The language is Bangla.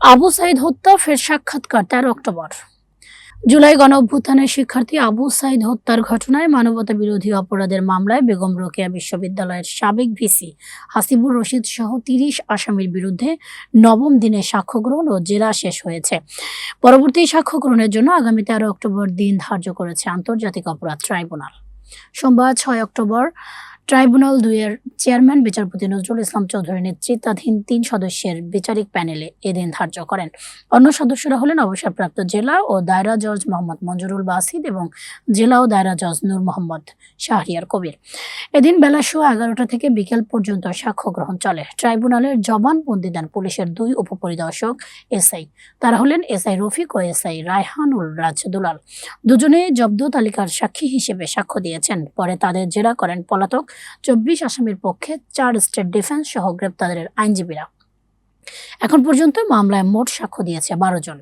আবু সাইদ হত্যা, ফের সাক্ষাৎকার, তেরো অক্টোবর। জুলাই গণ অভ্যুত্থানের শিক্ষার্থী আবু সাইদ হত্যার ঘটনায় মানবতা বিরোধী অপরাধের মামলায় বেগম রোকেয়া বিশ্ববিদ্যালয়ের সাবেক ভিসি হাসিবুর রশিদ সহ তিরিশ আসামির বিরুদ্ধে নবম দিনে সাক্ষ্য গ্রহণ ও জেরা শেষ হয়েছে। পরবর্তী সাক্ষ্য গ্রহণের জন্য আগামী তেরো অক্টোবর দিন ধার্য করেছে আন্তর্জাতিক অপরাধ ট্রাইব্যুনাল। সোমবার ছয় অক্টোবর ট্রাইব্যুনাল দুইয়ের চেয়ারম্যান বিচারপতি নজরুল ইসলাম চৌধুরী নেতৃত্বাধীন তিন সদস্যের বিচারিক প্যানেলে এদিন ধার্য করেন। অন্য সদস্যরা হলেন অবসরপ্রাপ্ত জেলা ও দায়রা জজ মোহাম্মদ মঞ্জুরুল বাসিদ এবং জেলা ও দায়রা জজ নূর মোহাম্মদ শাহরিয়ার কবির। এদিন বেলা সোয়া এগারোটা থেকে বিকেল পর্যন্ত সাক্ষ্য গ্রহণ চলে। ট্রাইব্যুনালের জবানবন্দি দেন পুলিশের দুই উপপরিদর্শক এসআই। তারা হলেন এসআই রফিক ও এসআই রায়হানুল রাজ দুলাল দুজনে জব্দ তালিকার সাক্ষী হিসেবে সাক্ষ্য দিয়েছেন। পরে তাদের জেরা করেন পলাতক চব্বিশ আসামির পক্ষে চার স্টেট ডিফেন্স সহ গ্রেপ্তারের আইনজীবীরা। এখন পর্যন্ত মামলায় মোট সাক্ষ্য দিয়েছে বারো জন।